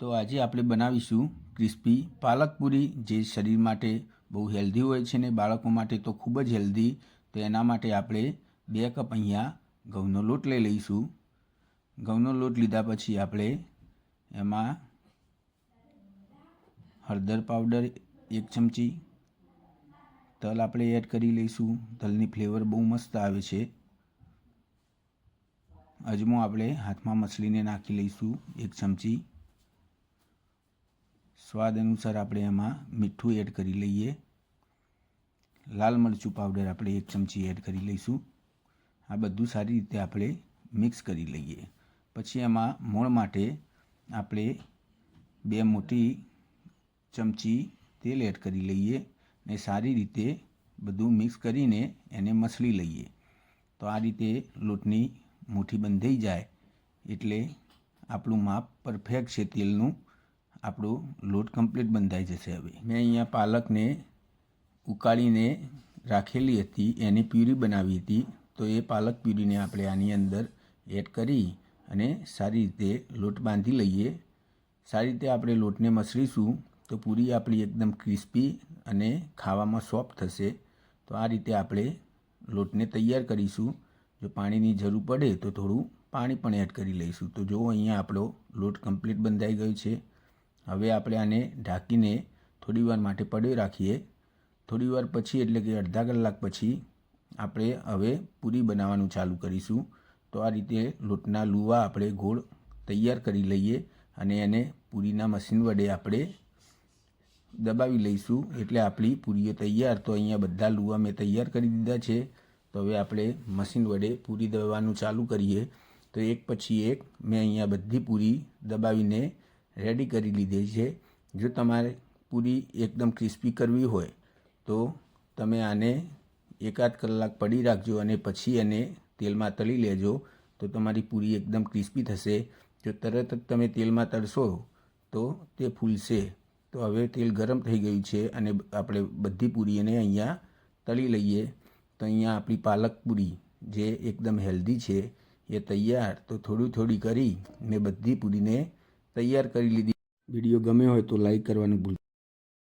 તો આજે આપણે બનાવીશું ક્રિસ્પી પાલક પૂરી જે શરીર માટે બહુ હેલ્ધી હોય છે ને બાળકો માટે તો ખૂબ જ હેલ્ધી. તો એના માટે આપણે બે કપ અહીંયા ઘઉંનો લોટ લઈ લઈશું. ઘઉંનો લોટ લીધા પછી આપણે એમાં હળદર પાવડર એક ચમચી, તલ આપણે એડ કરી લઈશું. તલની ફ્લેવર બહુ મસ્ત આવે છે. અજમો આપણે હાથમાં મસળીને નાખી લઈશું એક ચમચી. સ્વાદ અનુસાર આપણે એમાં મીઠું એડ કરી લઈએ. લાલ મરચું પાવડર આપણે એક ચમચી એડ કરી લઈશું. આ બધું સારી રીતે આપણે મિક્સ કરી લઈએ. પછી એમાં મોણ માટે આપણે બે મોટી ચમચી તેલ એડ કરી લઈએ ને સારી રીતે બધું મિક્સ કરીને એને મસળી લઈએ. તો આ રીતે લોટની મુઠ્ઠી બંધાઈ જાય એટલે આપણું માપ પરફેક્ટ છે તેલનું. આપણો લોટ કમ્પ્લીટ બંધાઈ જશે હવે. મેં અહીંયા પાલકને ઉકાળીને રાખેલી હતી, એની પ્યુરી બનાવી હતી. તો એ પાલક પ્યુરીને આપણે આની અંદર એડ કરી અને સારી રીતે લોટ બાંધી લઈએ. સારી રીતે આપણે લોટને મસળીશું તો પૂરી આપણી એકદમ ક્રિસ્પી અને ખાવામાં સોફ્ટ થશે. તો આ રીતે આપણે લોટને તૈયાર કરીશું. જો પાણીની જરૂર પડે તો થોડું પાણી પણ એડ કરી લઈશું. તો જો અહીંયા આપણો લોટ કમ્પ્લીટ બંધાઈ ગયો છે. હવે આપણે આને ઢાંકીને થોડી વાર માટે પડ્યો રાખીએ. થોડી વાર પછી, એટલે કે અડધા કલાક પછી, આપણે હવે પૂરી બનાવવાનું ચાલુ કરીશું. તો આ રીતે લોટના લુવા આપણે ગોળ તૈયાર કરી લઈએ અને એને પૂરીના મશીન વડે આપણે દબાવી લઈશું. એટલે આપણી પૂરીઓ તૈયાર. તો અહીંયા બધા લુવા મેં તૈયાર કરી દીધા છે. તો હવે આપણે મશીન વડે પૂરી દબાવવાનું ચાલુ કરીએ. તો એક પછી એક મેં અહીંયા બધી પૂરી દબાવીને રેડી કરી લીધી છે. જો તમારે પૂરી એકદમ ક્રિસ્પી કરવી હોય, તો તમે આને એકાદ કલાક પડી રાખજો અને પછી એને તેલમાં તળી લેજો, તો તમારી પૂરી એકદમ ક્રિસ્પી થશે. જો તરત જ તમે તેલમાં તળશો, તો તે ફૂલશે. તો હવે તેલ ગરમ થઈ ગયું છે અને આપણે બધી પૂરીને અહીંયા તળી લઈએ. તો અહીંયા આપણી પાલક પૂરી જે એકદમ હેલ્ધી છે, એ તૈયાર. તો થોડી થોડી કરી મેં બધી પૂરીને તૈયાર કરી લીધી. વીડિયો ગમ્યો હોય તો લાઈક કરવાનું ભૂલ